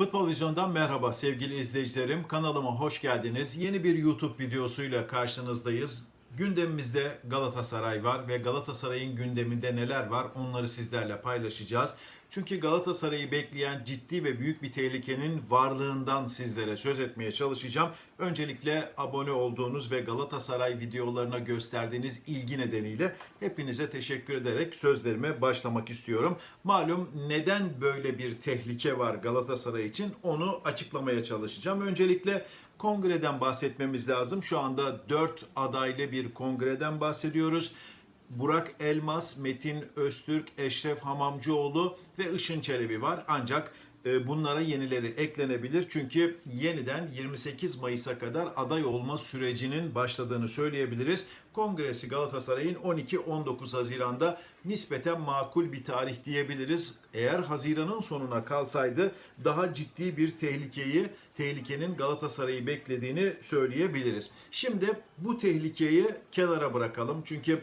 Futbol Vizyon'dan merhaba sevgili izleyicilerim. Kanalıma hoş geldiniz. Yeni bir YouTube videosuyla karşınızdayız. Gündemimizde Galatasaray var ve Galatasaray'ın gündeminde neler var onları sizlerle paylaşacağız. Çünkü Galatasaray'ı bekleyen ciddi ve büyük bir tehlikenin varlığından sizlere söz etmeye çalışacağım. Öncelikle abone olduğunuz ve Galatasaray videolarına gösterdiğiniz ilgi nedeniyle hepinize teşekkür ederek sözlerime başlamak istiyorum. Malum neden böyle bir tehlike var Galatasaray için onu açıklamaya çalışacağım. Öncelikle kongreden bahsetmemiz lazım. Şu anda 4 adaylı bir kongreden bahsediyoruz. Burak Elmas, Metin Öztürk, Eşref Hamamcıoğlu ve Işın Çelebi var. Ancak bunlara yenileri eklenebilir. Çünkü yeniden 28 Mayıs'a kadar aday olma sürecinin başladığını söyleyebiliriz. Kongresi Galatasaray'ın 12-19 Haziran'da nispeten makul bir tarih diyebiliriz. Eğer Haziran'ın sonuna kalsaydı daha ciddi bir tehlikeyi, tehlikenin Galatasaray'ı beklediğini söyleyebiliriz. Şimdi bu tehlikeyi kenara bırakalım. Çünkü e,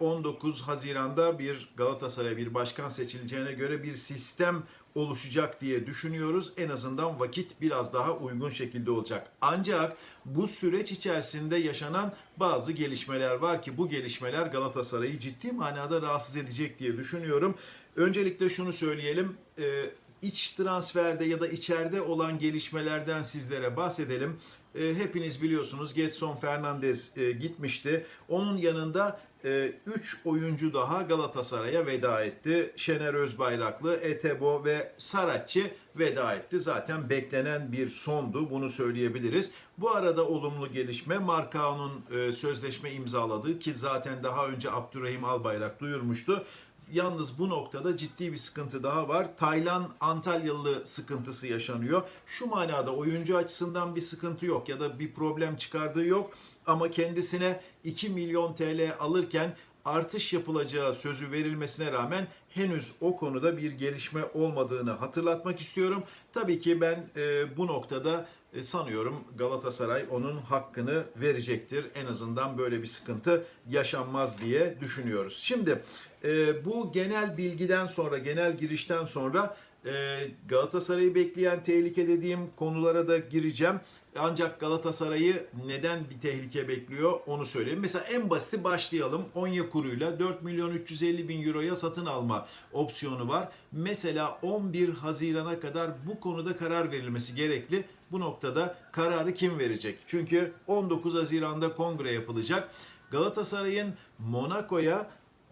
19 Haziran'da bir Galatasaray bir başkan seçileceğine göre bir sistem oluşacak diye düşünüyoruz. En azından vakit biraz daha uygun şekilde olacak. Ancak bu süreç içerisinde yaşanan bazı gelişmeler var ki bu gelişmeler Galatasaray'ı ciddi manada rahatsız edecek diye düşünüyorum. Öncelikle şunu söyleyelim. e, iç transferde ya da içeride olan gelişmelerden sizlere bahsedelim. E, hepiniz biliyorsunuz Getson Fernandez e, gitmişti. Onun yanında 3 oyuncu daha Galatasaray'a veda etti. Şener Özbayraklı, Etebo ve Saratçı veda etti. Zaten beklenen bir sondu bunu söyleyebiliriz. Bu arada olumlu gelişme Markao'nun e, sözleşme imzaladığı ki zaten daha önce Abdurrahim Albayrak duyurmuştu. Yalnız bu noktada ciddi bir sıkıntı daha var. Taylan Antalyalı sıkıntısı yaşanıyor. Şu manada oyuncu açısından bir sıkıntı yok ya da bir problem çıkardığı yok. Ama kendisine 2 milyon TL alırken artış yapılacağı sözü verilmesine rağmen henüz o konuda bir gelişme olmadığını hatırlatmak istiyorum. Tabii ki ben e, bu noktada e, sanıyorum Galatasaray onun hakkını verecektir. En azından böyle bir sıkıntı yaşanmaz diye düşünüyoruz. Şimdi e, bu genel bilgiden sonra, genel girişten sonra e, Galatasaray'ı bekleyen tehlike dediğim konulara da gireceğim. Ancak Galatasaray'ı neden bir tehlike bekliyor onu söyleyeyim. Mesela en basiti başlayalım. Onyekuru'yla 4 milyon 350 bin euroya satın alma opsiyonu var. Mesela 11 Haziran'a kadar bu konuda karar verilmesi gerekli. Bu noktada kararı kim verecek? Çünkü 19 Haziran'da kongre yapılacak. Galatasaray'ın Monaco'ya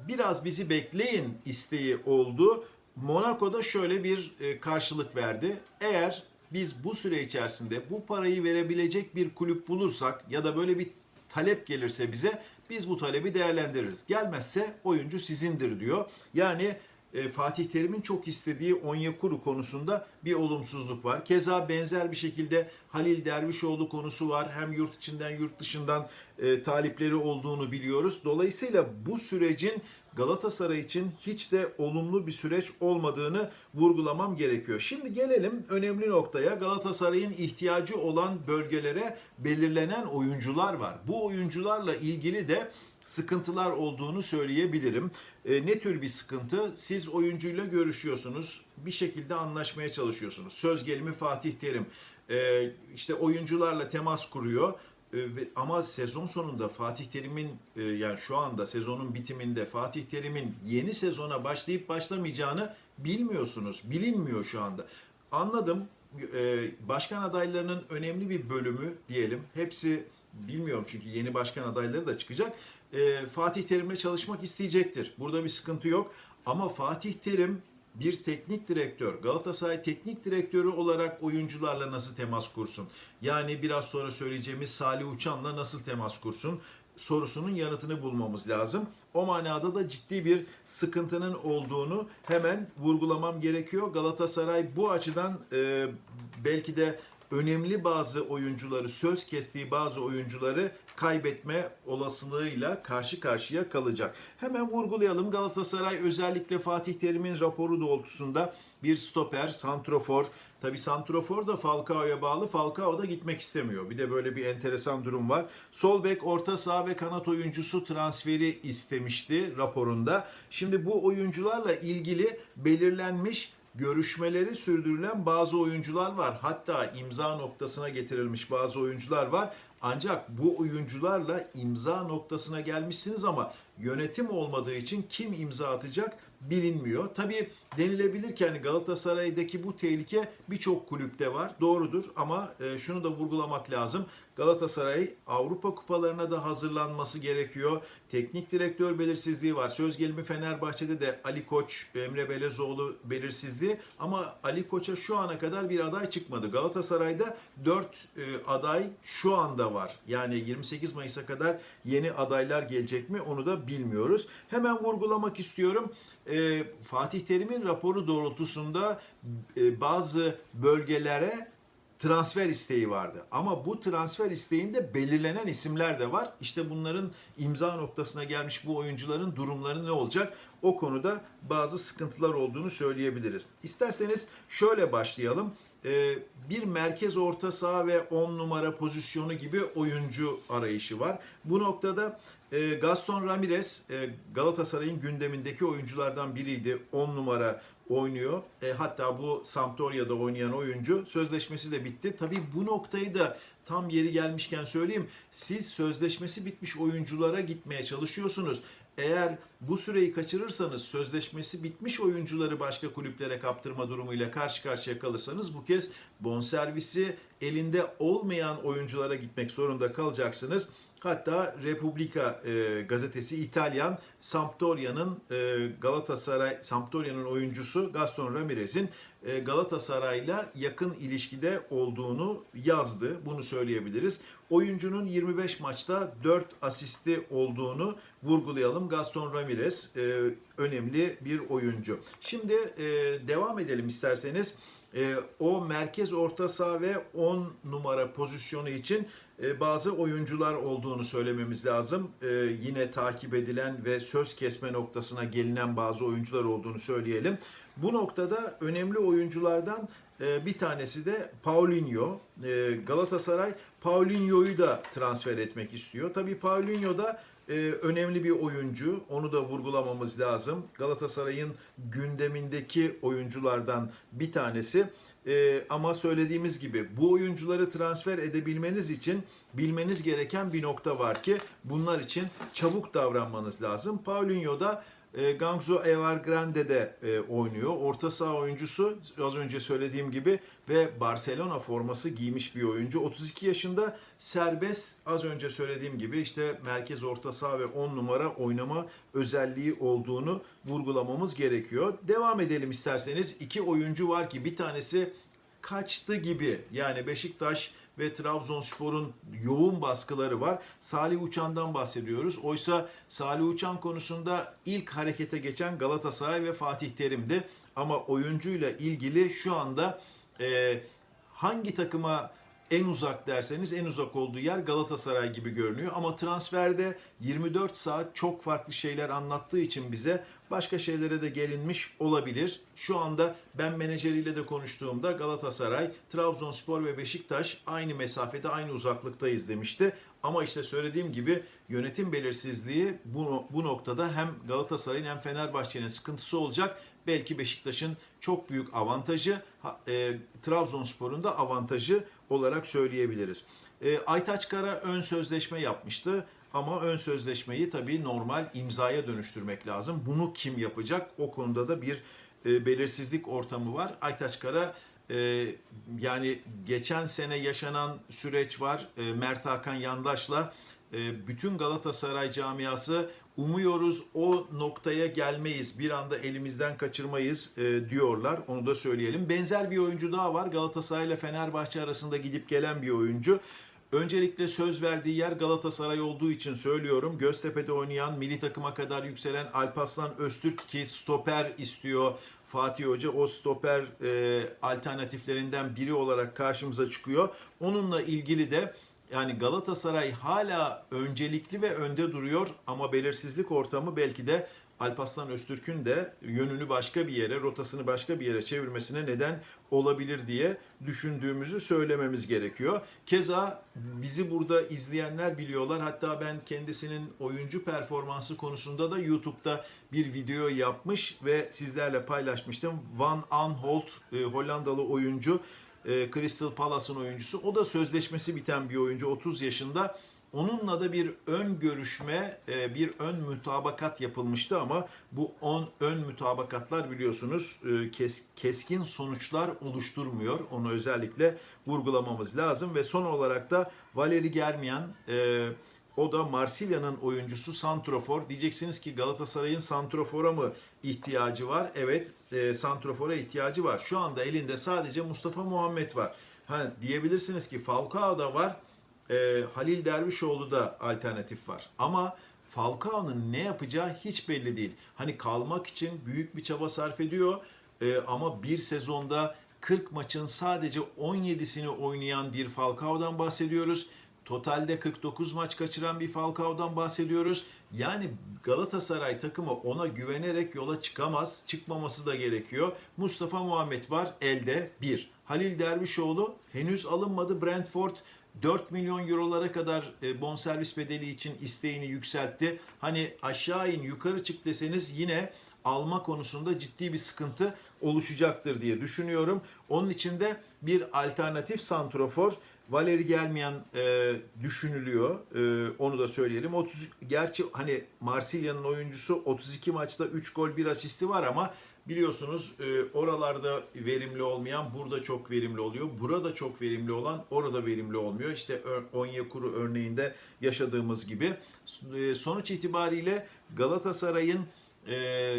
biraz bizi bekleyin isteği oldu. Monaco'da şöyle bir e, karşılık verdi. Eğer biz bu süre içerisinde bu parayı verebilecek bir kulüp bulursak ya da böyle bir talep gelirse bize biz bu talebi değerlendiririz. Gelmezse oyuncu sizindir diyor. Yani e, Fatih Terim'in çok istediği Onyekuru konusunda bir olumsuzluk var. Keza benzer bir şekilde Halil Dervişoğlu konusu var. Hem yurt içinden yurt dışından e, talipleri olduğunu biliyoruz. Dolayısıyla bu sürecin Galatasaray için hiç de olumlu bir süreç olmadığını vurgulamam gerekiyor. Şimdi gelelim önemli noktaya. Galatasaray'ın ihtiyacı olan bölgelere belirlenen oyuncular var. Bu oyuncularla ilgili de sıkıntılar olduğunu söyleyebilirim. E, ne tür bir sıkıntı? Siz oyuncuyla görüşüyorsunuz, bir şekilde anlaşmaya çalışıyorsunuz. Söz gelimi Fatih Terim e, işte oyuncularla temas kuruyor. E, ama sezon sonunda Fatih Terim'in e, yani şu anda sezonun bitiminde Fatih Terim'in yeni sezona başlayıp başlamayacağını bilmiyorsunuz. Bilinmiyor şu anda. Anladım. E, Başkan adaylarının önemli bir bölümü diyelim. Hepsi bilmiyorum çünkü yeni başkan adayları da çıkacak. E, Fatih Terim'le çalışmak isteyecektir. Burada bir sıkıntı yok. Ama Fatih Terim bir teknik direktör, Galatasaray teknik direktörü olarak oyuncularla nasıl temas kursun? Yani biraz sonra söyleyeceğimiz Salih Uçan'la nasıl temas kursun? sorusunun yanıtını bulmamız lazım. O manada da ciddi bir sıkıntının olduğunu hemen vurgulamam gerekiyor. Galatasaray bu açıdan e, belki de önemli bazı oyuncuları, söz kestiği bazı oyuncuları kaybetme olasılığıyla karşı karşıya kalacak. Hemen vurgulayalım. Galatasaray özellikle Fatih Terim'in raporu doğrultusunda bir stoper, santrofor, tabi santrofor da Falcao'ya bağlı. Falcao da gitmek istemiyor. Bir de böyle bir enteresan durum var. Sol bek, orta saha ve kanat oyuncusu transferi istemişti raporunda. Şimdi bu oyuncularla ilgili belirlenmiş görüşmeleri sürdürülen bazı oyuncular var. Hatta imza noktasına getirilmiş bazı oyuncular var. Ancak bu oyuncularla imza noktasına gelmişsiniz ama yönetim olmadığı için kim imza atacak bilinmiyor. Tabii denilebilir ki hani Galatasaray'daki bu tehlike birçok kulüpte var. Doğrudur ama e, şunu da vurgulamak lazım. Galatasaray Avrupa kupalarına da hazırlanması gerekiyor. Teknik direktör belirsizliği var. Söz gelimi Fenerbahçe'de de Ali Koç, Emre Belezoğlu belirsizliği ama Ali Koç'a şu ana kadar bir aday çıkmadı. Galatasaray'da 4 aday şu anda var. Yani 28 Mayıs'a kadar yeni adaylar gelecek mi onu da bilmiyoruz. Hemen vurgulamak istiyorum. E, Fatih Terim'in raporu doğrultusunda e, bazı bölgelere transfer isteği vardı. Ama bu transfer isteğinde belirlenen isimler de var. İşte bunların imza noktasına gelmiş bu oyuncuların durumları ne olacak? O konuda bazı sıkıntılar olduğunu söyleyebiliriz. İsterseniz şöyle başlayalım. Ee, bir merkez orta saha ve 10 numara pozisyonu gibi oyuncu arayışı var. Bu noktada e, Gaston Ramirez e, Galatasaray'ın gündemindeki oyunculardan biriydi. 10 numara oynuyor. E, hatta bu Sampdoria'da oynayan oyuncu sözleşmesi de bitti. Tabii bu noktayı da tam yeri gelmişken söyleyeyim. Siz sözleşmesi bitmiş oyunculara gitmeye çalışıyorsunuz. Eğer bu süreyi kaçırırsanız sözleşmesi bitmiş oyuncuları başka kulüplere kaptırma durumuyla karşı karşıya kalırsanız bu kez bonservisi elinde olmayan oyunculara gitmek zorunda kalacaksınız. Hatta Repubblica e, gazetesi İtalyan Sampdoria'nın e, Galatasaray Sampdoria'nın oyuncusu Gaston Ramirez'in e, Galatasaray'la yakın ilişkide olduğunu yazdı. Bunu söyleyebiliriz. Oyuncunun 25 maçta 4 asisti olduğunu vurgulayalım. Gaston Ramirez e, önemli bir oyuncu. Şimdi e, devam edelim isterseniz. E, o merkez orta saha ve 10 numara pozisyonu için bazı oyuncular olduğunu söylememiz lazım. E, yine takip edilen ve söz kesme noktasına gelinen bazı oyuncular olduğunu söyleyelim. Bu noktada önemli oyunculardan e, bir tanesi de Paulinho. E, Galatasaray Paulinho'yu da transfer etmek istiyor. Tabii Paulinho da e, önemli bir oyuncu. Onu da vurgulamamız lazım. Galatasaray'ın gündemindeki oyunculardan bir tanesi. E, ama söylediğimiz gibi bu oyuncuları transfer edebilmeniz için bilmeniz gereken bir nokta var ki bunlar için çabuk davranmanız lazım. Paulinho da e, Gangzo Evergrande'de e, oynuyor. Orta saha oyuncusu az önce söylediğim gibi ve Barcelona forması giymiş bir oyuncu. 32 yaşında serbest az önce söylediğim gibi işte merkez orta saha ve 10 numara oynama özelliği olduğunu vurgulamamız gerekiyor. Devam edelim isterseniz. İki oyuncu var ki bir tanesi kaçtı gibi yani Beşiktaş ve Trabzonspor'un yoğun baskıları var. Salih Uçan'dan bahsediyoruz. Oysa Salih Uçan konusunda ilk harekete geçen Galatasaray ve Fatih Terim'di. Ama oyuncuyla ilgili şu anda e, hangi takıma en uzak derseniz en uzak olduğu yer Galatasaray gibi görünüyor. Ama transferde 24 saat çok farklı şeyler anlattığı için bize başka şeylere de gelinmiş olabilir. Şu anda ben menajeriyle de konuştuğumda Galatasaray, Trabzonspor ve Beşiktaş aynı mesafede, aynı uzaklıktayız demişti. Ama işte söylediğim gibi yönetim belirsizliği bu, bu noktada hem Galatasaray'ın hem Fenerbahçe'nin sıkıntısı olacak. Belki Beşiktaş'ın çok büyük avantajı, e, Trabzonspor'un da avantajı olarak söyleyebiliriz. E, Aytaç Kara ön sözleşme yapmıştı. Ama ön sözleşmeyi tabii normal imzaya dönüştürmek lazım. Bunu kim yapacak? O konuda da bir e, belirsizlik ortamı var. Aytaç Kara e, yani geçen sene yaşanan süreç var. E, Mert Hakan Yandaş'la e, bütün Galatasaray camiası umuyoruz o noktaya gelmeyiz. Bir anda elimizden kaçırmayız e, diyorlar. Onu da söyleyelim. Benzer bir oyuncu daha var. Galatasaray ile Fenerbahçe arasında gidip gelen bir oyuncu. Öncelikle söz verdiği yer Galatasaray olduğu için söylüyorum. Göztepe'de oynayan, milli takıma kadar yükselen Alpaslan Öztürk ki stoper istiyor. Fatih Hoca o stoper e, alternatiflerinden biri olarak karşımıza çıkıyor. Onunla ilgili de yani Galatasaray hala öncelikli ve önde duruyor ama belirsizlik ortamı belki de Alparslan Öztürk'ün de yönünü başka bir yere, rotasını başka bir yere çevirmesine neden olabilir diye düşündüğümüzü söylememiz gerekiyor. Keza bizi burada izleyenler biliyorlar. Hatta ben kendisinin oyuncu performansı konusunda da YouTube'da bir video yapmış ve sizlerle paylaşmıştım. Van Aanholt e, Hollandalı oyuncu e, Crystal Palace'ın oyuncusu. O da sözleşmesi biten bir oyuncu 30 yaşında. Onunla da bir ön görüşme, e, bir ön mütabakat yapılmıştı ama bu on ön mütabakatlar biliyorsunuz e, kes, keskin sonuçlar oluşturmuyor. Onu özellikle vurgulamamız lazım ve son olarak da Valeri Germian e, o da Marsilya'nın oyuncusu Santrofor. Diyeceksiniz ki Galatasaray'ın Santrofor'a mı ihtiyacı var? Evet, e, Santrofor'a ihtiyacı var. Şu anda elinde sadece Mustafa Muhammed var. Ha, diyebilirsiniz ki Falcao da var. E, Halil Dervişoğlu da alternatif var. Ama Falcao'nun ne yapacağı hiç belli değil. Hani kalmak için büyük bir çaba sarf ediyor. E, ama bir sezonda 40 maçın sadece 17'sini oynayan bir Falcao'dan bahsediyoruz. Totalde 49 maç kaçıran bir Falcao'dan bahsediyoruz. Yani Galatasaray takımı ona güvenerek yola çıkamaz. Çıkmaması da gerekiyor. Mustafa Muhammed var elde 1. Halil Dervişoğlu henüz alınmadı. Brentford 4 milyon eurolara kadar e, bonservis bedeli için isteğini yükseltti. Hani aşağı in yukarı çık deseniz yine alma konusunda ciddi bir sıkıntı oluşacaktır diye düşünüyorum. Onun için de bir alternatif santrofor Valeri gelmeyen e, düşünülüyor. E, onu da söyleyelim. 30 gerçi hani Marsilya'nın oyuncusu 32 maçta 3 gol 1 asisti var ama biliyorsunuz e, oralarda verimli olmayan burada çok verimli oluyor. Burada çok verimli olan orada verimli olmuyor. İşte Onyekuru örneğinde yaşadığımız gibi. E, sonuç itibariyle Galatasaray'ın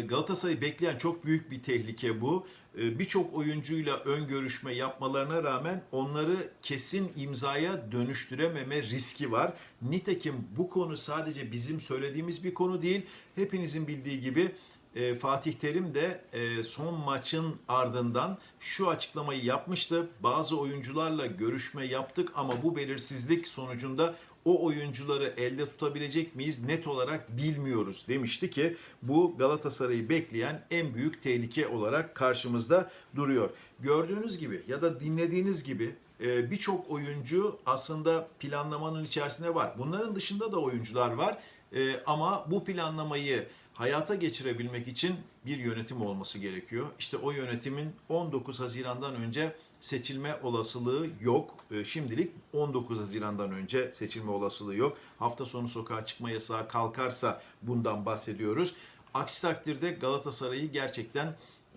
Galatasaray'ı bekleyen çok büyük bir tehlike bu. E, Birçok oyuncuyla ön görüşme yapmalarına rağmen onları kesin imzaya dönüştürememe riski var. Nitekim bu konu sadece bizim söylediğimiz bir konu değil. Hepinizin bildiği gibi e, Fatih Terim de e, son maçın ardından şu açıklamayı yapmıştı. Bazı oyuncularla görüşme yaptık ama bu belirsizlik sonucunda o oyuncuları elde tutabilecek miyiz net olarak bilmiyoruz demişti ki bu Galatasaray'ı bekleyen en büyük tehlike olarak karşımızda duruyor. Gördüğünüz gibi ya da dinlediğiniz gibi e, birçok oyuncu aslında planlamanın içerisinde var. Bunların dışında da oyuncular var E, ama bu planlamayı hayata geçirebilmek için bir yönetim olması gerekiyor. İşte o yönetimin 19 Haziran'dan önce seçilme olasılığı yok. E, Şimdilik 19 Haziran'dan önce seçilme olasılığı yok. Hafta sonu sokağa çıkma yasağı kalkarsa bundan bahsediyoruz. Aksi takdirde Galatasaray'ı gerçekten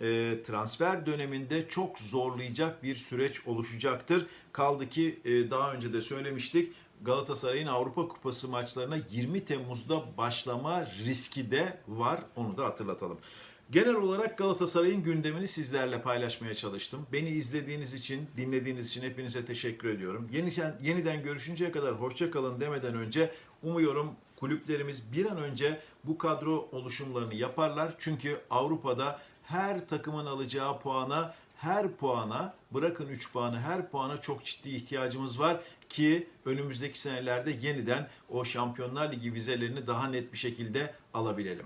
e, transfer döneminde çok zorlayacak bir süreç oluşacaktır. Kaldı ki e, daha önce de söylemiştik Galatasaray'ın Avrupa Kupası maçlarına 20 Temmuz'da başlama riski de var. Onu da hatırlatalım. Genel olarak Galatasaray'ın gündemini sizlerle paylaşmaya çalıştım. Beni izlediğiniz için, dinlediğiniz için hepinize teşekkür ediyorum. Yeniden, yeniden görüşünceye kadar hoşça kalın demeden önce umuyorum kulüplerimiz bir an önce bu kadro oluşumlarını yaparlar. Çünkü Avrupa'da her takımın alacağı puana her puana bırakın 3 puanı her puana çok ciddi ihtiyacımız var ki önümüzdeki senelerde yeniden o Şampiyonlar Ligi vizelerini daha net bir şekilde alabilelim.